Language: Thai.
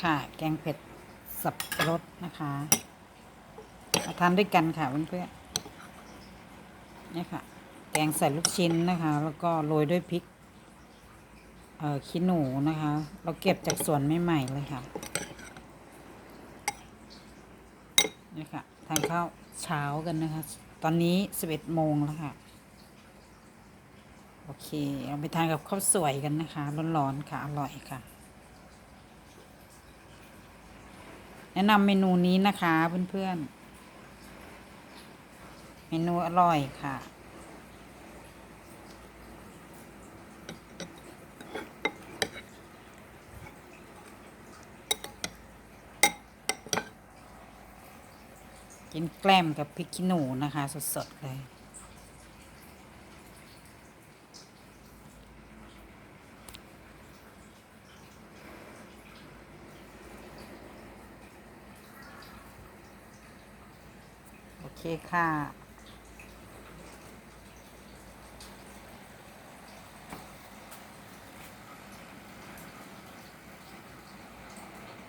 ค่ะ แกงเผ็ดสับปะรดนะคะมาทานด้วยกันค่ะเพื่อนๆนี่ค่ะ แกงใส่ลูกชิ้นนะคะ แล้วก็โรยด้วยพริก เอ่อขี้หนูนะคะ เราเก็บจากสวนใหม่ๆเลยค่ะนี่ค่ะทานข้าวเช้ากันนะคะ ตอนนี้สิบเอ็ดโมงแล้วค่ะ โอเคเอาไปทานกับข้าวสวยกันนะคะ ร้อนๆค่ะ อร่อยค่ะ แนะนำเมนูนี้นะคะเพื่อนๆ เมนูอร่อยค่ะ กินแกล้มกับพริกขี้หนูนะคะ สดๆเลย โอเคค่ะ